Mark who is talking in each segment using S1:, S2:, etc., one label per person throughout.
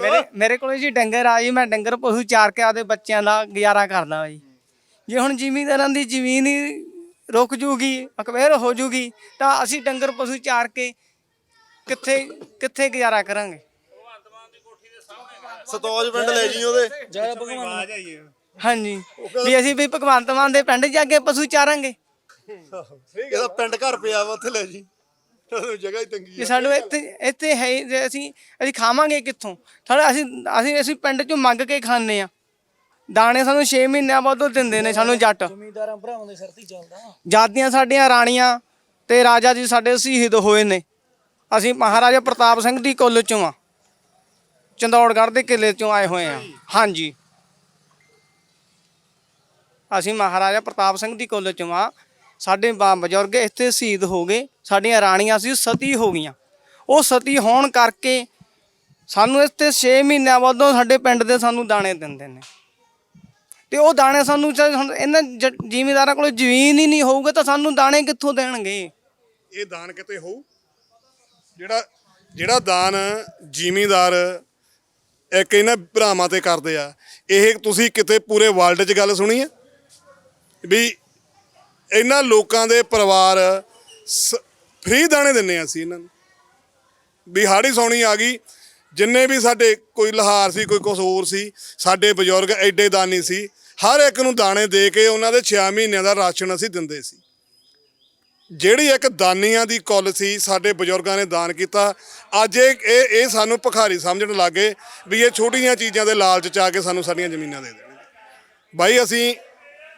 S1: ਮੇਰੇ ਮੇਰੇ ਕੋਲ ਜੀ ਡੰਗਰ ਆ ਜੀ ਮੈਂ ਡੰਗਰ ਪਸ਼ੂ ਚਾਰ ਕੇ ਆਦੇ ਬੱਚਿਆਂ ਦਾ ਗੁਜ਼ਾਰਾ ਕਰਦਾ ਜੀ। ਜੇ ਹੁਣ ਜ਼ਿਮੀਂਦਾਰਾਂ ਦੀ ਜ਼ਮੀਨ ਹੀ ਰੁਕ ਜੂਗੀ ਅਕਵੇਰ ਹੋ ਜੂਗੀ ਤਾਂ ਅਸੀਂ ਡੰਗਰ ਪਸ਼ੂ ਚਾਰ ਕੇ ਕਿੱਥੇ ਕਿੱਥੇ ਗੁਜ਼ਾਰਾ ਕਰਾਂਗੇ?
S2: ਸਤੌਜ ਪਿੰਡ ਲੈ ਜੀ ਉਹਦੇ।
S1: ਹਾਂਜੀ। ਵੀ ਅਸੀਂ ਵੀ ਭਗਵੰਤ ਮਾਨ ਦੇ ਪਿੰਡ ਜਾ ਕੇ ਪਸ਼ੂ ਚਾਰਾਂਗੇ।
S2: ਇਹਦਾ ਪਿੰਡ ਘਰ ਪਿਆ ਵਾ ਉੱਥੇ ਲੈ ਜੀ। ਜਗ੍ਹਾ ਹੀ ਤੰਗੀ
S1: ਕਿ
S2: ਆ।
S1: ਸਾਨੂੰ ਇੱਥੇ ਇੱਥੇ ਹੈ ਹੀ ਜੇ ਅਸੀਂ ਅਸੀਂ ਖਾਵਾਂਗੇ ਕਿੱਥੋਂ? ਸਾਡਾ ਅਸੀਂ ਅਸੀਂ ਅਸੀਂ ਪਿੰਡ ਚੋਂ ਮੰਗ ਕੇ ਖਾਂਦੇ ਆ ਦਾਣੇ ਸਾਨੂੰ 6 ਮਹੀਨਿਆਂ ਬਾਅਦ ਉਹ ਦਿੰਦੇ ਨੇ ਸਾਨੂੰ ਜੱਟ।
S3: ਜ਼ਮੀਂਦਾਰਾਂ ਭਰਾਵਾਂ ਦੇ ਸਿਰ ਤੇ ਹੀ ਚੱਲਦਾ।
S1: ਜਾਦੀਆਂ ਸਾਡੀਆਂ ਰਾਣੀਆਂ ਤੇ ਰਾਜਾ ਜੀ ਸਾਡੇ ਸ਼ਹੀਦ ਹੋਏ ਨੇ। ਅਸੀਂ ਮਹਾਰਾਜਾ ਪ੍ਰਤਾਪ ਸਿੰਘ ਦੀ ਕੁੱਲ ਚੋਂ ਆ। ਚੰਦੌੜਗੜ੍ਹ ਦੇ ਕਿਲੇ ਚੋਂ ਆਏ ਹੋਏ ਆ। ਹਾਂਜੀ। ਅਸੀਂ ਮਹਾਰਾਜਾ ਪ੍ਰਤਾਪ ਸਿੰਘ ਦੀ ਕੁੱਲ ਚੋਂ ਆ। ਸਾਡੇ ਬਾ ਬਜ਼ੁਰਗ ਇੱਥੇ ਸ਼ਹੀਦ ਹੋ ਗਏ, ਸਾਡੀਆਂ ਰਾਣੀਆਂ ਸੀ ਸਤੀ ਹੋ ਗਈਆਂ। ਉਹ ਸਤੀ ਹੋਣ ਕਰਕੇ ਸਾਨੂੰ ਇੱਥੇ 6 ਮਹੀਨਿਆਂ ਬਾਅਦੋਂ ਸਾਡੇ ਪਿੰਡ ਦੇ ਸਾਨੂੰ ਦਾਣੇ ਦਿੰਦੇ ਨੇ। ਤੇ ਉਹ ਦਾਣੇ ਸਾਨੂੰ ਇਹਨਾਂ ਜ਼ਿਮੀਦਾਰਾਂ ਕੋਲ ਜ਼ਮੀਨ ਹੀ ਨਹੀਂ ਹੋਊਗਾ ਤਾਂ ਸਾਨੂੰ ਦਾਣੇ ਕਿੱਥੋਂ ਦੇਣਗੇ?
S4: ਇਹ ਦਾਨ ਕਿਤੇ ਹੋਊ? ਜਿਹੜਾ ਜਿਹੜਾ ਦਾਨ ਜ਼ਿਮੀਦਾਰ ਇੱਕ ਇਹਨਾਂ ਭਰਾਵਾਂ ਤੇ ਕਰਦੇ ਆ, ਇਹ ਤੁਸੀਂ ਕਿਤੇ ਪੂਰੇ ਵਰਲਡ 'ਚ ਗੱਲ ਸੁਣੀ ਹੈ ਵੀ ਇਹਨਾਂ ਲੋਕਾਂ ਦੇ ਪਰਿਵਾਰ ਫ੍ਰੀ ਦਾਣੇ ਦਿੰਨੇ ਆ ਅਸੀਂ ਇਹਨਾਂ ਨੂੰ। ਵੀ ਹਾੜੀ ਸੌਣੀ ਆ ਗਈ, ਜਿੰਨੇ ਵੀ ਸਾਡੇ ਕੋਈ ਲਹਾਰ ਸੀ, ਕੋਈ ਕੁਛ ਹੋਰ ਸੀ, ਸਾਡੇ ਬਜ਼ੁਰਗ ਐਡੇ ਦਾਨੀ ਸੀ, ਹਰ ਇੱਕ ਨੂੰ ਦਾਣੇ ਦੇ ਕੇ ਉਹਨਾਂ ਦੇ 6 ਮਹੀਨਿਆਂ ਦਾ ਰਾਸ਼ਨ ਅਸੀਂ ਦਿੰਦੇ ਸੀ। ਜਿਹੜੀ ਇੱਕ ਦਾਨੀਆਂ ਦੀ ਕੁੱਲ ਸੀ, ਸਾਡੇ ਬਜ਼ੁਰਗਾਂ ਨੇ ਦਾਨ ਕੀਤਾ। ਅੱਜ ਇਹ ਇਹ ਸਾਨੂੰ ਭਿਖਾਰੀ ਸਮਝਣ ਲੱਗੇ ਵੀ ਇਹ ਛੋਟੀਆਂ ਚੀਜ਼ਾਂ ਦੇ ਲਾਲਚ ਚ ਆ ਕੇ ਸਾਨੂੰ ਸਾਡੀਆਂ ਜ਼ਮੀਨਾਂ ਦੇ ਦੇਣਗੇ। ਬਾਈ, ਅਸੀਂ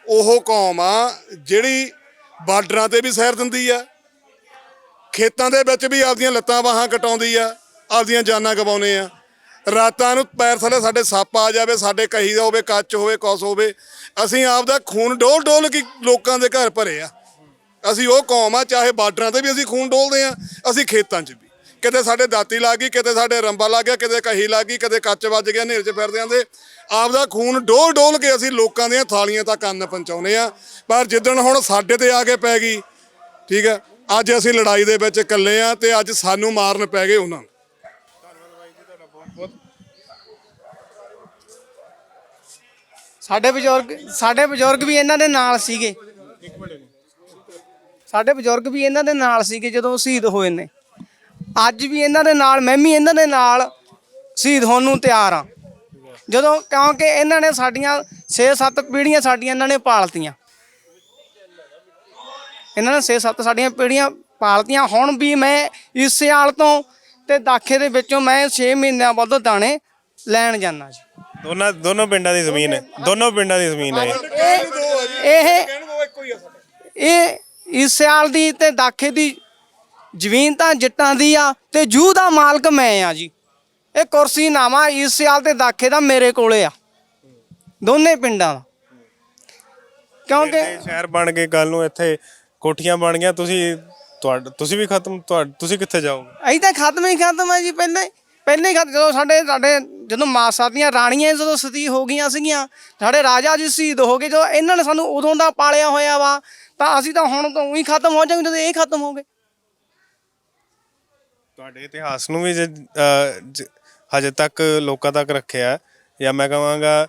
S4: ਉਹ ਕੌਮ ਆ ਜਿਹੜੀ ਬਾਰਡਰਾਂ ਤੇ ਵੀ ਸੈਰ ਦਿੰਦੀ ਆ। ਖੇਤਾਂ ਦੇ ਵਿੱਚ ਵੀ ਆਪਦੀਆਂ ਲੱਤਾਂ ਬਾਹਾਂ ਕਟਾਉਂਦੀ ਆ, ਆਪਦੀਆਂ ਜਾਨਾਂ ਗਵਾਉਂਦੇ ਆ। ਰਾਤਾਂ ਨੂੰ ਪੈਰ ਥੱਲੇ ਸਾਡੇ ਸੱਪ ਆ ਜਾਵੇ, ਸਾਡੇ ਕਹੀ ਦਾ ਹੋਵੇ, ਕੱਚ ਹੋਵੇ ਕੁਸ ਹੋਵੇ, ਅਸੀਂ ਆਪਦਾ ਖੂਨ ਡੋਲ ਡੋਲ ਕੇ ਲੋਕਾਂ ਦੇ ਘਰ ਭਰੇ ਆ। ਅਸੀਂ ਉਹ ਕੌਮ ਆ, ਚਾਹੇ ਬਾਰਡਰਾਂ ਤੇ ਵੀ ਅਸੀਂ ਖੂਨ ਡੋਲਦੇ ਆ, ਅਸੀਂ ਖੇਤਾਂ 'ਚ ਵੀ। ਕਿਤੇ ਸਾਡੇ ਦਾਤੀ ਲੱਗ ਗਈ, ਕਿਤੇ ਸਾਡੇ ਰੰਬਾ ਲੱਗ ਗਿਆ, ਕਿਤੇ ਕਹੀ ਲੱਗ ਗਈ, ਕਿਤੇ ਕੱਚ ਵੱਜ ਗਿਆ, ਹਨੇਰ 'ਚ ਫਿਰਦਿਆਂ ਦੇ ਆਪਦਾ ਖੂਨ ਡੋਲ ਡੋਲ ਕੇ ਅਸੀਂ ਲੋਕਾਂ ਦੀਆਂ ਥਾਲੀਆਂ ਤੱਕ ਅੰਨ ਪਹੁੰਚਾਉਨੇ ਆ। ਪਰ ਜਿੱਦਣ ਹੁਣ ਸਾਡੇ ਤੇ ਆ ਕੇ ਪੈ ਗਈ, ਠੀਕ ਹੈ, ਅੱਜ ਅਸੀਂ ਲੜਾਈ ਦੇ ਵਿੱਚ ਇਕੱਲੇ ਆ ਤੇ ਅੱਜ ਸਾਨੂੰ ਮਾਰਨ ਪੈ ਗਏ ਉਹਨਾਂ ਨੂੰ।
S1: ਸਾਡੇ ਬਜ਼ੁਰਗ ਸਾਡੇ ਬਜ਼ੁਰਗ ਵੀ ਇਹਨਾਂ ਦੇ ਨਾਲ ਸੀਗੇ। ਸਾਡੇ ਬਜ਼ੁਰਗ ਵੀ ਇਹਨਾਂ ਦੇ ਨਾਲ ਸੀਗੇ ਜਦੋਂ ਸ਼ਹੀਦ ਹੋਏ ਨੇ। ਅੱਜ ਵੀ ਇਹਨਾਂ ਦੇ ਨਾਲ ਮੈਂ ਵੀ ਇਹਨਾਂ ਦੇ ਨਾਲ ਸ਼ਹੀਦ ਹੋਣ ਨੂੰ ਤਿਆਰ ਆ ਜਦੋਂ ਕਿਉਂਕਿ ਇਹਨਾਂ ਨੇ ਸਾਡੀਆਂ 6-7 ਪੀੜ੍ਹੀਆਂ ਸਾਡੀਆਂ ਇਹਨਾਂ ਨੇ ਪਾਲਤੀਆਂ। ਇਹਨਾਂ ਨੇ 6-7 ਸਾਡੀਆਂ ਪੀੜ੍ਹੀਆਂ ਪਾਲਤੀਆਂ। ਹੁਣ ਵੀ ਮੈਂ ਇਸ ਸਿਆਲ ਤੋਂ ਤੇ ਦਾਖੇ ਦੇ ਵਿੱਚੋਂ ਮੈਂ 6 ਮਹੀਨਿਆਂ ਬਾਅਦ ਦਾਣੇ ਲੈਣ ਜਾਣਾ ਜੀ।
S5: ਦੋਨਾਂ ਦੋਨੋਂ ਪਿੰਡਾਂ ਦੀ ਜ਼ਮੀਨ ਹੈ। ਦੋਨੋਂ ਪਿੰਡਾਂ ਦੀ ਜ਼ਮੀਨ ਹੈ ਇਹ।
S1: ਇਹ ਇਸ ਸਾਲ ਦੀ ਤੇ ਦਾਖੇ ਦੀ ਜ਼ਮੀਨ ਤਾਂ ਜੱਟਾਂ ਦੀ ਆ ਤੇ ਜੂ ਦਾ ਮਾਲਕ ਮੈਂ ਆ ਜੀ। ਇਹ ਕੁਰਸੀ ਨਾਮਾ ਇਸ ਸਾਲ ਤੇ ਦਾਖੇ ਦਾ ਮੇਰੇ ਕੋਲੇ ਆ। ਦੋਨੇ ਪਿੰਡਾਂ ਦਾ। ਕਿਉਂਕਿ
S5: ਸ਼ਹਿਰ ਬਣ ਕੇ ਕੱਲ ਨੂੰ ਇੱਥੇ ਕੋਠੀਆਂ ਬਣ ਗਈਆਂ ਤੁਸੀਂ ਤੁਹਾਡ ਤੁਸੀਂ ਵੀ ਖਤਮ ਤੁਸੀਂ ਕਿੱਥੇ ਜਾਓਗੇ?
S1: ਅਸੀਂ ਤਾਂ ਖਤਮ ਹੀ ਖਤਮ ਆ ਜੀ ਪਹਿਲਾਂ ਪਹਿਲਾਂ ਹੀ ਖਤਮ ਜਦੋਂ ਸਾਡੇ ਸਾਡੇ ਜਦੋਂ ਮਾਸਾ ਦੀਆਂ ਰਾਣੀਆਂ ਜਦੋਂ ਸਤੀ ਹੋ ਗਈਆਂ ਸੀਗੀਆਂ ਸਾਡੇ ਰਾਜਾ ਜੀ ਸ਼ਹੀਦ ਹੋ ਗਏ ਜਦੋਂ ਇਹਨਾਂ ਨੇ ਸਾਨੂੰ ਉਦੋਂ ਦਾ ਪਾਲਿਆ ਹੋਇਆ ਵਾ ਤਾਂ ਅਸੀਂ ਤਾਂ ਹੁਣ ਤੋਂ ਹੀ ਖਤਮ ਹੋ ਜਾਵਾਂਗੇ ਜਦੋਂ ਇਹ ਖਤਮ ਹੋ ਗਏ।
S5: ਤੁਹਾਡੇ ਇਤਿਹਾਸ ਨੂੰ ਵੀ ਜੇ, ਅਹ, ਜ- ਹਜੇ ਤੱਕ ਲੋਕਾਂ ਤੱਕ ਰੱਖਿਆ ਜਾਂ ਮੈਂ ਕਹਾਂਗਾ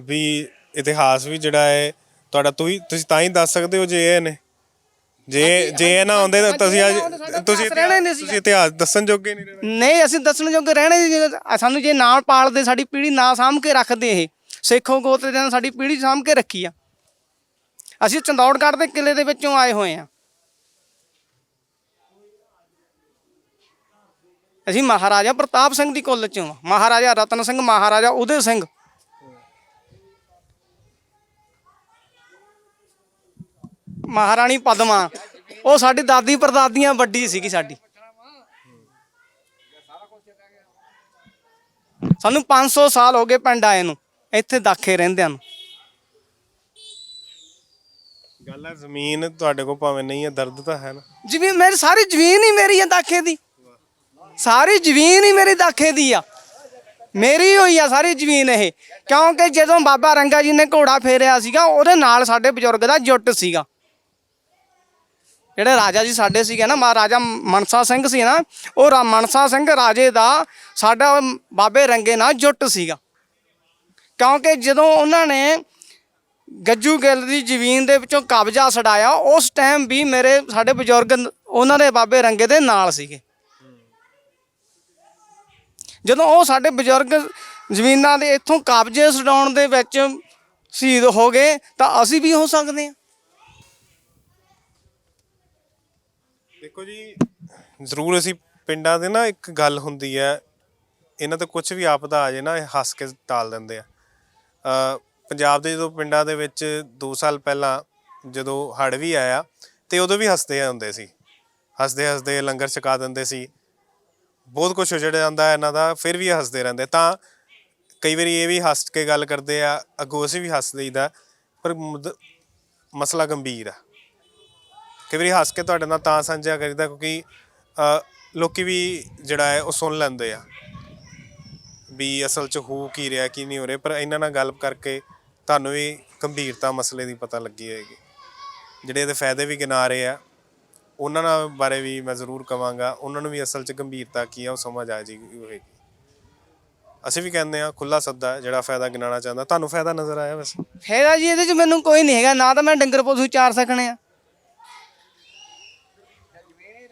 S5: ਵੀ ਇਤਿਹਾਸ ਵੀ ਜਿਹੜਾ ਹੈ ਤੁਹਾਡਾ ਤੁਸੀਂ ਤੁਸੀਂ ਤਾਂ ਹੀ ਦੱਸ ਸਕਦੇ ਹੋ ਜੇ ਇਹ ਨੇ। ਜੇ ਜੇ ਇਹ ਨਾ ਆਉਂਦੇ ਤਾਂ ਤੁਸੀਂ ਅੱਜ ਤੁਸੀਂ
S1: ਇਤਿਹਾਸ ਰਹਿਣਾ ਹੀ ਨਹੀਂ।
S5: ਤੁਸੀਂ ਇਤਿਹਾਸ ਦੱਸਣ ਜੋਗੇ ਨਹੀਂ ਰਹਿਣਾ।
S1: ਨਹੀਂ ਅਸੀਂ ਦੱਸਣ ਜੋਗੇ ਰਹਿਣੇ ਨਹੀਂ। ਸਾਨੂੰ ਜੇ ਨਾ ਪਾਲਦੇ ਸਾਡੀ ਪੀੜ੍ਹੀ ਨਾ ਸਾਂਭ ਕੇ ਰੱਖਦੇ ਇਹ। ਸੇਖੋਂ ਗੋਤ ਦੇ ਨਾਲ ਸਾਡੀ ਪੀੜ੍ਹੀ ਸਾਂਭ ਕੇ ਰੱਖੀ ਆ। ਅਸੀਂ ਚੰਦੌੜਗੜ੍ਹ ਦੇ ਕਿਲੇ ਦੇ ਵਿੱਚੋਂ ਆਏ ਹੋਏ ਆ। ਅਸੀਂ ਮਹਾਰਾਜਾ ਪ੍ਰਤਾਪ ਸਿੰਘ ਦੀ ਕੁੱਲ ਚੋਂ ਮਹਾਰਾਜਾ ਰਤਨ ਸਿੰਘ ਮਹਾਰਾਜਾ ਉਦੈ ਸਿੰਘ। ਮਹਾਰਾਣੀ ਪਦਮਾ ਉਹ ਸਾਡੀ ਦਾਦੀ ਪਰਦਾਦੀਆਂ ਵੱਡੀ ਸੀਗੀ ਸਾਡੀ। ਸਾਨੂੰ 500 ਸਾਲ ਹੋ ਗਏ ਪਿੰਡ ਆਏ ਨੂੰ ਇੱਥੇ ਦਾਖੇ ਰਹਿੰਦਿਆਂ ਨੂੰ।
S5: ਗੱਲ ਹੈ ਜ਼ਮੀਨ ਤੁਹਾਡੇ ਕੋਲ ਭਾਵੇਂ ਨਹੀਂ ਹੈ ਦਰਦ ਤਾਂ ਹੈ ਨਾ।
S1: ਜਿਵੇਂ ਮੇਰੀ ਸਾਰੀ ਜ਼ਮੀਨ ਹੀ ਮੇਰੀ ਆ ਦਾਖੇ ਦੀ। ਸਾਰੀ ਜ਼ਮੀਨ ਹੀ ਮੇਰੀ ਦਾਖੇ ਦੀ ਆ। ਮੇਰੀ ਹੋਈ ਆ ਸਾਰੀ ਜ਼ਮੀਨ ਇਹ। ਕਿਉਂਕਿ ਜਦੋਂ ਬਾਬਾ ਰੰਗਾ ਜੀ ਨੇ ਘੋੜਾ ਫੇਰਿਆ ਸੀਗਾ, ਉਹਦੇ ਨਾਲ ਸਾਡੇ ਬਜ਼ੁਰਗ ਦਾ ਜੁੱਟ ਸੀਗਾ। ਜਿਹੜੇ ਰਾਜਾ ਜੀ ਸਾਡੇ ਸੀਗੇ ਨਾ, ਮਹਾਰਾਜਾ ਮਨਸਾ ਸਿੰਘ ਸੀ ਨਾ, ਉਹ ਰਾ- ਮਨਸਾ ਸਿੰਘ ਰਾਜੇ ਦਾ ਸਾਡਾ ਬਾਬੇ ਰੰਗੇ ਨਾਲ ਜੁੱਟ ਸੀਗਾ। ਕਿਉਂਕਿ ਜਦੋਂ ਉਹਨਾਂ ਨੇ ਗੱਜੂ ਗਿੱਲ ਦੀ ਜ਼ਮੀਨ ਦੇ ਵਿੱਚੋਂ ਕਬਜ਼ਾ ਛਡਾਇਆ, ਉਸ ਟਾਈਮ ਵੀ ਮੇਰੇ, ਸਾਡੇ ਬਜ਼ੁਰਗ ਉਹਨਾਂ ਦੇ ਬਾਬੇ ਰੰਗੇ ਦੇ ਨਾਲ ਸੀਗੇ। ਜਦੋਂ ਉਹ ਸਾਡੇ ਬਜ਼ੁਰਗ ਜ਼ਮੀਨਾਂ ਦੇ ਇੱਥੋਂ ਕਬਜ਼ੇ ਛਡਾਉਣ ਦੇ ਵਿੱਚ ਸ਼ਹੀਦ ਹੋ ਗਏ, ਤਾਂ ਅਸੀਂ ਵੀ ਹੋ ਸਕਦੇ ਹਾਂ।
S5: ਦੇਖੋ ਜੀ, ਜ਼ਰੂਰ ਅਸੀਂ ਪਿੰਡਾਂ ਦੇ ਨਾ ਇੱਕ ਗੱਲ ਹੁੰਦੀ ਹੈ, ਇਹਨਾਂ ਤੇ ਕੁਝ ਵੀ ਆਪਦਾ ਆ ਜੇ ਨਾ, ਇਹ ਹੱਸ ਕੇ ਟਾਲ ਦਿੰਦੇ ਆ। ਪੰਜਾਬ ਦੇ ਜਦੋਂ ਪਿੰਡਾਂ ਦੇ ਵਿੱਚ 2 ਸਾਲ ਪਹਿਲਾਂ ਜਦੋਂ ਹੜ੍ਹ ਵੀ ਆਇਆ, ਤੇ ਉਦੋਂ ਵੀ ਹੱਸਦੇ ਹੁੰਦੇ ਸੀ। ਹੱਸਦੇ ਹੱਸਦੇ ਲੰਗਰ ਛਕਾ ਦਿੰਦੇ ਸੀ। ਬਹੁਤ ਕੁਝ ਉਜੜ ਜਾਂਦਾ ਇਹਨਾਂ ਦਾ ਫਿਰ ਵੀ ਇਹ ਹੱਸਦੇ ਰਹਿੰਦੇ। ਤਾਂ ਕਈ ਵਾਰੀ ਇਹ ਵੀ ਹੱਸ ਕੇ ਗੱਲ ਕਰਦੇ ਆ ਅੱਗੋਂ ਅਸੀਂ ਵੀ ਹੱਸ ਲਈਦਾ ਪਰ ਮੁੱਦ- ਮਸਲਾ ਗੰਭੀਰ ਆ। ਕਈ ਵਾਰੀ ਹੱਸ ਕੇ ਤੁਹਾਡੇ ਨਾਲ ਤਾਂ ਸਾਂਝਾ ਕਰੀਦਾ ਕਿਉਂਕਿ ਅ, ਲੋਕੀ ਵੀ ਜਿਹੜਾ ਹੈ ਉਹ ਸੁਣ ਲੈਂਦੇ ਆ। ਵੀ ਅਸਲ 'ਚ ਹੋ ਕੀ ਰਿਹਾ ਕੀ ਨਹੀਂ ਹੋ ਰਿਹਾ ਪਰ ਇਹਨਾਂ ਨਾਲ ਗੱਲ ਕਰਕੇ ਤੁਹਾਨੂੰ ਵੀ ਗੰਭੀਰਤਾ ਮਸਲੇ ਦੀ ਪਤਾ ਲੱਗੀ ਹੋਏਗੀ। ਜਿਹੜੇ ਇਹਦੇ ਫਾਇਦੇ ਵੀ ਗਿਣਾ ਰਹੇ ਆ। ਉਹਨਾਂ ਨਾਲ ਬਾਰੇ ਵੀ ਮੈਂ ਜ਼ਰੂਰ ਕਵਾਂਗਾ। ਉਹਨਾਂ ਨੂੰ ਵੀ ਅਸਲ 'ਚ ਗੰਭੀਰਤਾ ਕੀ ਆ, ਉਹ ਸਮਝ ਆ ਜਾਏਗੀ ਹੋਏਗੀ ਅਸੀਂ ਵੀ ਕਹਿੰਦੇ ਆ ਖੁੱਲਾ ਸੱਦਾ ਜਿਹੜਾ ਫਾਇਦਾ ਗਿਣਾਉਣਾ ਚਾਹੁੰਦਾ। ਤੁਹਾਨੂੰ ਫਾਇਦਾ ਨਜ਼ਰ ਆਇਆ ਵੈਸੇ?
S1: ਹੈਗਾ ਜੀ ਇਹਦੇ 'ਚ ਮੈਨੂੰ ਕੋਈ ਨਹੀਂ ਹੈਗਾ। ਨਾ ਤਾਂ ਮੈਂ ਡੰਗਰ ਪਸ਼ੂ ਚਾਰ ਸਕਣੇ ਆ।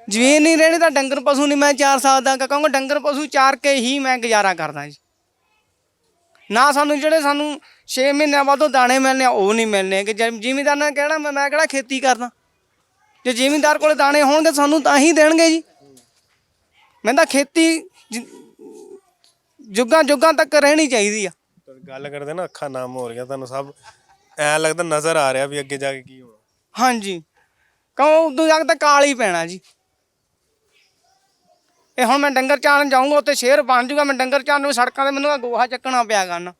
S1: ਜ਼ਮੀਨ ਨਹੀਂ ਰਹਿਣੀ ਤਾਂ ਡੰਗਰ ਪਸ਼ੂ ਨਹੀਂ ਮੈਂ ਚਾਰ ਸਕਦਾ ਕਿਉਂਕਿ ਡੰਗਰ ਪਸ਼ੂ ਚਾਰ ਕੇ ਹੀ ਮੈਂ ਗੁਜ਼ਾਰਾ ਕਰਦਾ ਜੀ। ਨਾ ਸਾਨੂੰ ਜਿਹੜੇ ਸਾਨੂੰ 6 ਮਹੀਨਿਆਂ ਬਾਅਦੋਂ ਦਾਣੇ ਮਿਲਨੇ ਆ, ਉਹ ਨਹੀਂ ਮਿਲਨੇ ਕਿ ਜ਼ਿਮੀਦਾਰ ਨੇ ਕਹਿਣਾ, ਮੈਂ ਮੈਂ ਕਿਹੜਾ ਖੇਤੀ ਕਰਦਾ? ਜੇ ਜ਼ਿਮੀਦਾਰ ਕੋਲੇ ਦਾਣੇ ਹੋਣਗੇ ਸਾਨੂੰ ਤਾਂ ਹੀ ਦੇਣਗੇ ਜੀ। ਮੈਂ ਤਾਂ ਖੇਤੀ ਜੁਗਾਂ ਜੁਗਾਂ ਤੱਕ ਰਹਿਣੀ ਚਾਹੀਦੀ ਆ।
S5: ਗੱਲ ਕਰਦੇ ਨਾ ਅੱਖਾਂ ਨਾਮ ਹੋ ਰਹੀਆਂ ਤੁਹਾਨੂੰ ਸਭ ਐ ਲੱਗਦਾ ਨਜ਼ਰ ਆ ਰਿਹਾ ਵੀ ਅੱਗੇ ਜਾ ਕੇ ਕੀ ਹੋਣਾ।
S1: ਹਾਂਜੀ। ਕਹੋ ਉਦੋਂ ਜਾ ਕੇ ਤਾਂ ਕਾਲ ਹੀ ਪੈਣਾ ਜੀ। ਇਹ ਹੁਣ ਮੈਂ ਡੰਗਰ ਚਾਰਨ ਜਾਊਂਗਾ ਉੱਥੇ ਸ਼ੇਰ ਬਣ ਜਾਊਗਾ ਮੈਂ ਡੰਗਰ ਚਾਰਨ ਨੂੰ ਸੜਕਾਂ ਤੇ ਮੈਨੂੰ ਗੋਹਾ ਚੱਕਣਾ ਪਿਆ ਕਰਨਾ।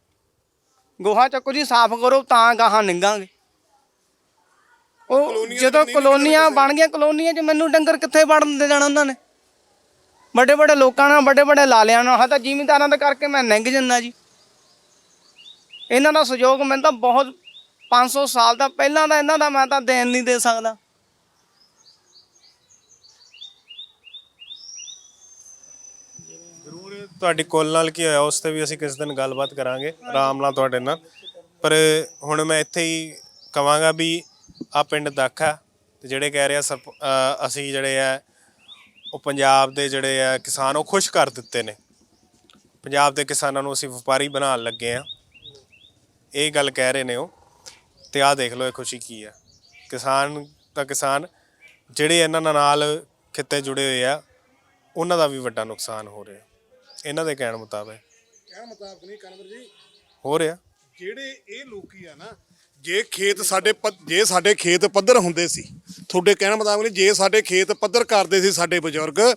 S1: ਗੋਹਾ ਚੱਕੋ ਜੀ ਸਾਫ਼ ਕਰੋ ਤਾਂ ਗਾਹਾਂ ਨਿੰਗਾਂਗੇ ਉਹ ਜਦੋਂ ਕਲੋਨੀਆਂ ਬਣ ਗਈਆਂ ਕਲੋਨੀਆਂ 'ਚ ਮੈਨੂੰ ਡੰਗਰ ਕਿੱਥੇ ਵੜਨ ਦੇ ਜਾਣਾ ਉਹਨਾਂ ਨੇ? ਵੱਡੇ ਵੱਡੇ ਲੋਕਾਂ ਨਾਲ ਵੱਡੇ ਵੱਡੇ ਲਾਲਿਆਂ ਨਾਲ ਹਾਂ ਤਾਂ ਜ਼ਿਮੀਂਦਾਰਾਂ ਦਾ ਕਰਕੇ ਮੈਂ ਨਿੰਗ ਜੰਨਾ ਜੀ। ਇਹਨਾਂ ਦਾ ਸਹਿਯੋਗ ਮੈਨੂੰ ਤਾਂ ਬਹੁਤ 500 ਸਾਲ ਦਾ ਪਹਿਲਾਂ ਦਾ ਇਹਨਾਂ ਦਾ ਮੈਂ ਤਾਂ ਦੇਣ ਨਹੀਂ ਦੇ ਸਕਦਾ।
S5: ਜ਼ਰੂਰ ਤੁਹਾਡੀ ਕੋਲ ਨਾਲ ਕੀ ਹੋਇਆ ਉਸ ਤੇ ਵੀ ਅਸੀਂ ਕਿਸ ਦਿਨ ਗੱਲਬਾਤ ਕਰਾਂਗੇ। ਆਰਾਮ ਨਾਲ ਤੁਹਾਡੇ ਨਾਲ। ਪਰ ਹੁਣ ਮੈਂ ਇੱਥੇ ਹੀ ਕਵਾਂਗਾ ਵੀ ਆ ਪਿੰਡ ਦੱਖ ਤੇ ਜਿਹੜੇ ਕਹਿ ਰਹੇ ਆ ਸਰਪ- ਅ, ਅਸੀਂ ਜਿਹੜੇ ਆ ਉਹ ਪੰਜਾਬ ਦੇ ਜਿਹੜੇ ਆ ਕਿਸਾਨ ਉਹ ਖੁਸ਼ ਕਰ ਦਿੱਤੇ ਨੇ। ਪੰਜਾਬ ਦੇ ਕਿਸਾਨਾਂ ਨੂੰ ਅਸੀਂ ਵਪਾਰੀ ਬਣਾਉਣ ਲੱਗੇ ਆ। ਇਹ ਗੱਲ ਕਹਿ ਰਹੇ ਨੇ ਉਹ ਤੇ ਆਹ ਦੇਖ ਲਓ ਇਹ ਖੁਸ਼ੀ ਕੀ ਆ। ਕਿਸਾਨ ਤਾਂ ਕਿਸਾਨ ਜਿਹੜੇ ਇਹਨਾਂ ਨਾਲ ਖਿੱਤੇ ਜੁੜੇ ਹੋਏ ਆ ਉਹਨਾਂ ਦਾ ਵੀ ਵੱਡਾ ਨੁਕਸਾਨ ਹੋ ਰਿਹਾ। ਇਹਨਾਂ ਦੇ ਕਹਿਣ ਮੁਤਾਬਕ।
S4: ਕਹਿਣ ਮੁਤਾਬਕ ਨਹੀਂ ਕਨਵਰ ਜੀ।
S5: ਹੋ ਰਿਹਾ।
S4: ਜਿਹੜੇ ਇਹ ਲੋਕੀ ਆ ਨਾ ਜੇ ਖੇਤ ਸਾਡੇ ਪੱਧ- ਜੇ ਸਾਡੇ ਖੇਤ ਪੱਧਰ ਹੁੰਦੇ ਸੀ ਤੁਹਾਡੇ ਕਹਿਣ ਮੁਤਾਬਕ ਨਹੀਂ ਜੇ ਸਾਡੇ ਖੇਤ ਪੱਧਰ ਕਰਦੇ ਸੀ ਸਾਡੇ ਬਜ਼ੁਰਗ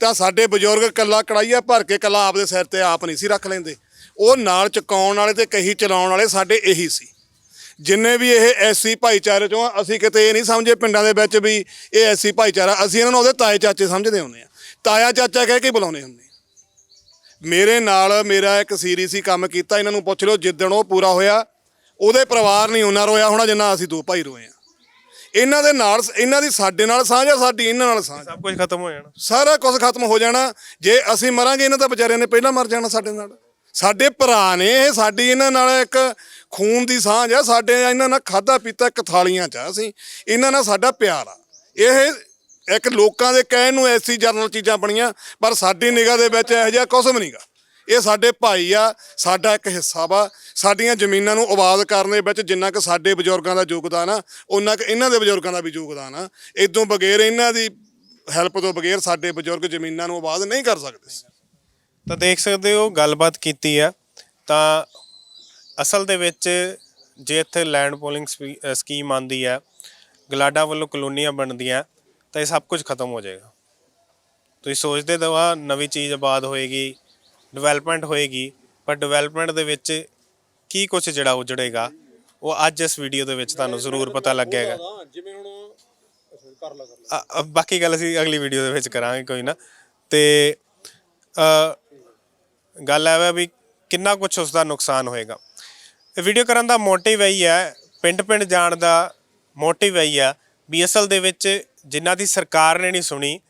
S4: ਤਾਂ ਸਾਡੇ ਬਜ਼ੁਰਗ ਕੱਲਾ ਕੜਾਈਆ ਭਰ ਕੇ ਕੱਲਾ ਆਪਦੇ ਸਿਰ ਤੇ ਆਪ ਨਹੀਂ ਸੀ ਰੱਖ ਲੈਂਦੇ। ਉਹ ਨਾਲ ਚੁਕਾਉਣ ਵਾਲੇ ਤੇ ਕਹੀ ਚਲਾਉਣ ਵਾਲੇ ਸਾਡੇ ਇਹੀ ਸੀ। ਜਿੰਨੇ ਵੀ ਇਹ ਐਸੀ ਭਾਈਚਾਰੇ ਚੋਂ ਆ, ਅਸੀਂ ਕਿਤੇ ਇਹ ਨਹੀਂ ਸਮਝੇ ਪਿੰਡਾਂ ਦੇ ਵਿੱਚ ਵੀ ਇਹ ਐਸੀ ਭਾਈਚਾਰਾ ਅਸੀਂ ਇਹਨਾਂ ਨੂੰ ਉਹਦੇ ਤਾਏ ਚਾਚੇ ਸਮਝਦੇ ਹੁੰਦੇ ਆ। ਤਾਇਆ ਚਾਚਾ ਕਹਿ ਕੇ ਬੁਲਾਉਂਦੇ ਹੁੰਦੇ ਆ। ਮੇਰੇ ਨਾਲ ਮੇਰਾ ਇੱਕ ਸੀਰੀ ਸੀ ਕੰਮ ਕੀਤਾ ਇਹਨਾਂ ਨੂੰ ਪੁੱਛ ਲਓ ਜਿੱਦਣ ਉਹ ਪੂਰਾ ਹੋਇਆ ਉਹਦੇ ਪਰਿਵਾਰ ਨਹੀਂ ਉਹਨਾਂ ਰੋਇਆ ਹੋਣਾ ਜਿੰਨਾ ਅਸੀਂ ਦੋ ਭਾਈ ਰੋਏ ਆ। ਇਹਨਾਂ ਦੇ ਨਾਲ ਇਹਨਾਂ ਦੀ ਸਾਡੇ ਨਾਲ ਸਾਂਝ ਆ ਸਾਡੀ ਇਹਨਾਂ ਨਾਲ ਸਾਂਝ।
S5: ਸਭ ਕੁਝ ਖਤਮ ਹੋ ਜਾਣਾ।
S4: ਸਾਰਾ ਕੁਝ ਖਤਮ ਹੋ ਜਾਣਾ। ਜੇ ਅਸੀਂ ਮਰਾਂਗੇ ਇਹਨਾਂ ਤਾਂ ਵਿਚਾਰਿਆਂ ਨੇ ਪਹਿਲਾਂ ਮਰ ਜਾਣਾ ਸਾਡੇ ਨਾਲ। ਸਾਡੇ ਭਰਾ ਨੇ ਇਹ ਸਾਡੀ ਇਹਨਾਂ ਨਾਲ ਇੱਕ ਖੂਨ ਦੀ ਸਾਂਝ ਆ। ਸਾਡੇ ਇਹਨਾਂ ਨਾਲ ਖਾਦਾ ਪੀਤਾ ਇੱਕ ਥਾਲੀਆਂ ਚ ਆ ਅਸੀਂ। ਇਹਨਾਂ ਨਾਲ ਸਾਡਾ ਪਿਆਰ ਆ। ਇਹ ਇੱਕ ਲੋਕਾਂ ਦੇ ਕਹਿਣ ਨੂੰ ਐਸੀ ਜਰਨਲ ਚੀਜ਼ਾਂ ਬਣੀਆਂ ਪਰ ਸਾਡੀ ਨਿਗਾਹ ਦੇ ਵਿੱਚ ਇਹੋ ਜਿਹਾ ਕੁਝ ਵੀ ਨਹੀਂਗਾ ਇਹ ਸਾਡੇ ਭਾਈ ਆ, ਸਾਡਾ ਇੱਕ ਹਿੱਸਾ ਵਾ। ਸਾਡੀਆਂ ਜ਼ਮੀਨਾਂ ਨੂੰ ਆਬਾਦ ਕਰਨ ਦੇ ਵਿੱਚ ਜਿੰਨਾ ਕਿ ਸਾਡੇ ਬਜ਼ੁਰਗਾਂ ਦਾ ਯੋਗਦਾਨ ਆ ਉਹਨਾਂ ਕਿ ਇਹਨਾਂ ਦੇ ਬਜ਼ੁਰਗਾਂ ਦਾ ਵੀ ਯੋਗਦਾਨ ਆ। ਇਦੋਂ ਬਗੈਰ ਇਹਨਾਂ ਦੀ ਹੈਲਪ ਤੋਂ ਬਗੈਰ ਸਾਡੇ ਬਜ਼ੁਰਗ ਜ਼ਮੀਨਾਂ ਨੂੰ ਆਬਾਦ ਨਹੀਂ ਕਰ ਸਕਦੇ
S5: ਤਾਂ ਦੇਖ ਸਕਦੇ ਹੋ, ਗੱਲਬਾਤ ਕੀਤੀ ਆ। ਤਾਂ ਅਸਲ ਦੇ ਵਿੱਚ ਜੇ ਇੱਥੇ ਲੈਂਡ ਪੋਲਿੰਗ ਸਕੀਮ ਆਂਦੀ ਆ, ਗਲਾਡਾ ਵੱਲੋਂ ਕਲੋਨੀਆਂ ਬਣਦੀਆਂ, ਤਾਂ ਇਹ ਸਭ ਕੁਝ ਖਤਮ ਹੋ ਜਾਏਗਾ। ਤੁਸੀਂ ਸੋਚਦੇ ਤਾਂ ਨਵੀਂ ਚੀਜ਼ ਆਬਾਦ ਹੋਏਗੀ ਡਿਵੈਲਪਮੈਂਟ ਹੋਏਗੀ ਪਰ ਡਿਵੈਲਪਮੈਂਟ ਦੇ ਵਿੱਚ ਕੀ ਕੁਝ ਜਿਹੜਾ ਉਜੜੇਗਾ ਉਹ ਅੱਜ ਇਸ ਵੀਡੀਓ ਦੇ ਵਿੱਚ ਤੁਹਾਨੂੰ ਜ਼ਰੂਰ ਪਤਾ ਲੱਗੇਗਾ।
S2: ਜਿਵੇਂ ਹੁਣ ਕਰ ਲਾ
S5: ਅ- ਅ- ਬਾਕੀ ਗੱਲ ਅਸੀਂ ਅਗਲੀ ਵੀਡੀਓ ਦੇ ਵਿੱਚ ਕਰਾਂਗੇ ਕੋਈ ਨਾ। ਤੇ ਅ, ਗੱਲ ਇਹ ਹੈ ਵੀ ਕਿੰਨਾ ਕੁਝ ਉਸ ਦਾ ਨੁਕਸਾਨ ਹੋਏਗਾ। ਇਹ ਵੀਡੀਓ ਕਰਨ ਦਾ ਮੋਟਿਵ ਇਹੀ ਹੈ ਪਿੰਡ ਪਿੰਡ ਜਾਣ ਦਾ ਮੋਟਿਵ ਇਹੀ ਹੈ ਵੀ ਅਸਲ ਦੇ ਵਿੱਚ ਜਿਨ੍ਹਾਂ ਦੀ ਸਰਕਾਰ ਨੇ ਨਹੀਂ ਸੁਣੀ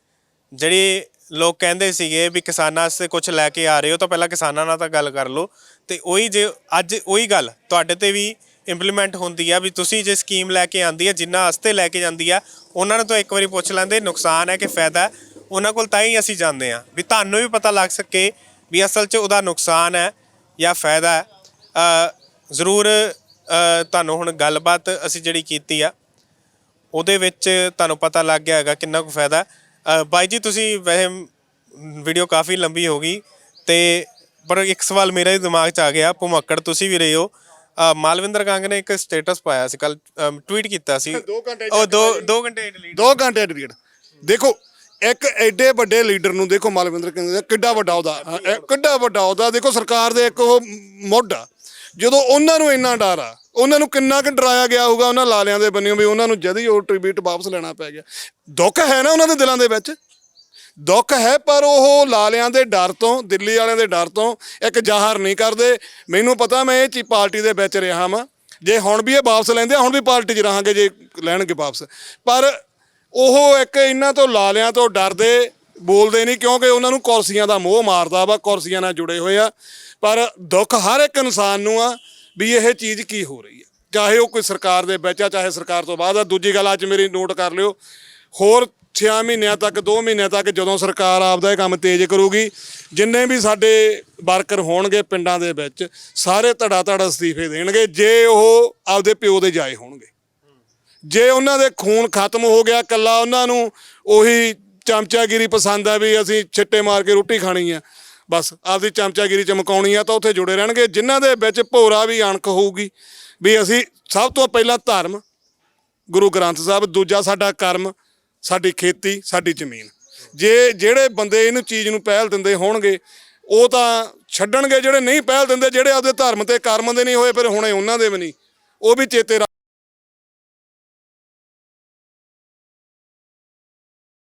S5: ਜਿਹੜੇ ਲੋਕ ਕਹਿੰਦੇ ਸੀਗੇ ਵੀ ਕਿਸਾਨਾਂ ਵਾਸਤੇ ਕੁਝ ਲੈ ਕੇ ਆ ਰਹੇ ਹੋ ਤਾਂ ਪਹਿਲਾਂ ਕਿਸਾਨਾਂ ਨਾਲ ਤਾਂ ਗੱਲ ਕਰ ਲਓ। ਤੇ ਉਹੀ ਜੇ ਅੱਜ ਉਹੀ ਗੱਲ ਤੁਹਾਡੇ ਤੇ ਵੀ ਇੰਪਲੀਮੈਂਟ ਹੁੰਦੀ ਆ ਵੀ ਤੁਸੀਂ ਜੇ ਸਕੀਮ ਲੈ ਕੇ ਆਂਦੀ ਆ ਜਿੰਨਾ ਵਾਸਤੇ ਲੈ ਕੇ ਜਾਂਦੀ ਆ ਉਹਨਾਂ ਨੂੰ ਤਾਂ ਇੱਕ ਵਾਰੀ ਪੁੱਛ ਲੈਂਦੇ ਨੁਕਸਾਨ ਹੈ ਕਿ ਫਾਇਦਾ ਹੈ ਉਹਨਾਂ ਕੋਲ ਤਾਂ ਹੀ ਅਸੀਂ ਜਾਂਦੇ ਆ। ਵੀ ਤੁਹਾਨੂੰ ਵੀ ਪਤਾ ਲੱਗ ਸਕੇ ਵੀ ਅਸਲ 'ਚ ਉਹਦਾ ਨੁਕਸਾਨ ਹੈ ਜਾਂ ਫਾਇਦਾ ਹੈ। ਅ, ਜ਼ਰੂਰ ਅ, ਤੁਹਾਨੂੰ ਹੁਣ ਗੱਲਬਾਤ ਅਸੀਂ ਜਿਹੜੀ ਕੀਤੀ ਆ ਉਹਦੇ ਵਿੱਚ ਤੁਹਾਨੂੰ ਪਤਾ ਲੱਗ ਗਿਆ ਹੈਗਾ ਕਿੰਨਾ ਕੁ ਫਾਇਦਾ ਹੈ। ਅ, ਬਾਈ ਜੀ ਤੁਸੀਂ ਵੈਸੇ ਵੀਡੀਓ ਕਾਫੀ ਲੰਬੀ ਹੋ ਗਈ ਤੇ ਪਰ ਇੱਕ ਸਵਾਲ ਮੇਰੇ ਵੀ ਦਿਮਾਗ 'ਚ ਆ ਗਿਆ ਭੁਮੱਕੜ ਤੁਸੀਂ ਵੀ ਰਹੇ ਹੋ। ਅ, ਮਾਲਵਿੰਦਰ ਕੰਗ ਨੇ ਇੱਕ ਸਟੇਟਸ ਪਾਇਆ ਸੀ ਕੱਲ ਟਵੀਟ ਕੀਤਾ ਸੀ।
S4: ਦੋ ਘੰਟੇ
S5: ਉਹ ਦੋ ਦੋ ਘੰਟੇ delete
S4: 2 ਘੰਟੇ ਡਿਲੀਟ ਦੇਖੋ ਇੱਕ ਐਡੇ ਵੱਡੇ ਲੀਡਰ ਨੂੰ ਦੇਖੋ ਮਾਲਵਿੰਦਰ ਕਹਿੰਦੇ ਕਿੱਡਾ ਵੱਡਾ ਉਹਦਾ ਕਿੱਡਾ ਵੱਡਾ ਉਹਦਾ ਦੇਖੋ ਸਰਕਾਰ ਦੇ ਇੱਕ ਉਹ ਮੁੱਢ ਆ। ਜਦੋਂ ਉਹਨਾਂ ਨੂੰ ਇੰਨਾ ਡਰ ਆ, ਉਹਨਾਂ ਨੂੰ ਕਿੰਨਾ ਕੁ ਡਰਾਇਆ ਗਿਆ ਹੋਊਗਾ ਉਹਨਾਂ ਲਾਲਿਆਂ ਦੇ ਬੰਨਿਓ ਵੀ ਉਹਨਾਂ ਨੂੰ ਜਦ ਹੀ ਉਹ ਟ੍ਰਿਬਿਊਟ ਵਾਪਸ ਲੈਣਾ ਪੈ ਗਿਆ। ਦੁੱਖ ਹੈ ਨਾ ਉਹਨਾਂ ਦੇ ਦਿਲਾਂ ਦੇ ਵਿੱਚ? ਦੁੱਖ ਹੈ, ਪਰ ਉਹ ਲਾਲਿਆਂ ਦੇ ਡਰ ਤੋਂ, ਦਿੱਲੀ ਵਾਲਿਆਂ ਦੇ ਡਰ ਤੋਂ ਇੱਕ ਜ਼ਾਹਰ ਨਹੀਂ ਕਰਦੇ। ਮੈਨੂੰ ਪਤਾ ਮੈਂ ਇਹ ਚੀ ਪਾਰਟੀ ਦੇ ਵਿੱਚ ਰਿਹਾ ਵਾਂ। ਜੇ ਹੁਣ ਵੀ ਇਹ ਵਾਪਸ ਲੈਂਦੇ ਆ, ਹੁਣ ਵੀ ਪਾਰਟੀ 'ਚ ਰਹਾਂਗੇ, ਜੇ ਲੈਣਗੇ ਵਾਪਸ। ਪਰ ਉਹ ਇੱਕ ਇਹਨਾਂ ਤੋਂ ਲਾਲਿਆਂ ਤੋਂ ਡਰਦੇ ਬੋਲਦੇ ਨਹੀਂ ਕਿਉਂਕਿ ਉਹਨਾਂ ਨੂੰ ਕੁਰਸੀਆਂ ਦਾ ਮੋਹ ਮਾਰਦਾ ਵਾ, ਕੁਰਸੀਆਂ ਨਾਲ ਜੁੜੇ ਹੋਏ ਆ। ਪਰ ਦੁੱਖ ਹਰ ਇੱਕ ਇਨਸਾਨ ਨੂੰ ਆ ਵੀ ਇਹ ਚੀਜ਼ ਕੀ ਹੋ ਰਹੀ ਹੈ। ਚਾਹੇ ਉਹ ਕੋਈ ਸਰਕਾਰ ਦੇ ਵਿੱਚ ਆ, ਚਾਹੇ ਸਰਕਾਰ ਤੋਂ ਬਾਅਦ ਆ। ਦੂਜੀ ਗੱਲ ਅੱਜ ਮੇਰੀ ਨੋਟ ਕਰ ਲਿਓ, ਹੋਰ 6 ਮਹੀਨਿਆਂ ਤੱਕ 2 ਮਹੀਨਿਆਂ ਤੱਕ ਜਦੋਂ ਸਰਕਾਰ ਆਪਦਾ ਇਹ ਕੰਮ ਤੇਜ਼ ਕਰੂਗੀ, ਜਿੰਨੇ ਵੀ ਸਾਡੇ ਵਰਕਰ ਹੋਣਗੇ ਪਿੰਡਾਂ ਦੇ ਵਿੱਚ, ਸਾਰੇ ਧੜਾ ਧੜ ਅਸਤੀਫੇ ਦੇਣਗੇ, ਜੇ ਉਹ ਆਪਦੇ ਪਿਓ ਦੇ ਜਾਏ ਹੋਣਗੇ। ਜੇ ਉਹਨਾਂ ਦੇ ਖੂਨ ਖਤਮ ਹੋ ਗਿਆ ਕੱਲਾ ਉਹਨਾਂ ਨੂੰ ਉਹੀ ਚਮਚਾਗਿਰੀ ਪਸੰਦ ਆ ਵੀ ਅਸੀਂ ਛਿੱਟੇ ਮਾਰ ਕੇ ਰੋਟੀ ਖਾਣੀ ਆ। ਬਸ, ਆਪਦੀ ਚਮਚਾਗਿਰੀ ਚਮਕਾਉਣੀ ਆ ਤਾਂ ਉੱਥੇ ਜੁੜੇ ਰਹਿਣਗੇ। ਜਿਨ੍ਹਾਂ ਦੇ ਵਿੱਚ ਭੋਰਾ ਵੀ ਅਣਖ ਹੋਊਗੀ। ਵੀ ਅਸੀਂ ਸਭ ਤੋਂ ਪਹਿਲਾਂ ਧਰਮ, ਗੁਰੂ ਗ੍ਰੰਥ ਸਾਹਿਬ, ਦੂਜਾ ਸਾਡਾ ਕਰਮ, ਸਾਡੀ ਖੇਤੀ, ਸਾਡੀ ਜ਼ਮੀਨ। ਜੇ ਜਿਹੜੇ ਬੰਦੇ ਇਹਨੂੰ ਚੀਜ਼ ਨੂੰ ਪਹਿਲ ਦਿੰਦੇ ਹੋਣਗੇ, ਉਹ ਤਾਂ ਛੱਡਣਗੇ ਜਿਹੜੇ ਨਹੀਂ ਪਹਿਲ ਦਿੰਦੇ, ਜਿਹੜੇ ਆਪਦੇ ਧਰਮ ਤੇ ਕਰਮ ਦੇ ਨਹੀਂ ਹੋਏ, ਫਿਰ ਹੁਣੇ ਉਹਨਾਂ ਦੇ ਵੀ ਨਹੀਂ। ਉਹ ਵੀ ਚੇਤੇ ਰੱਖ-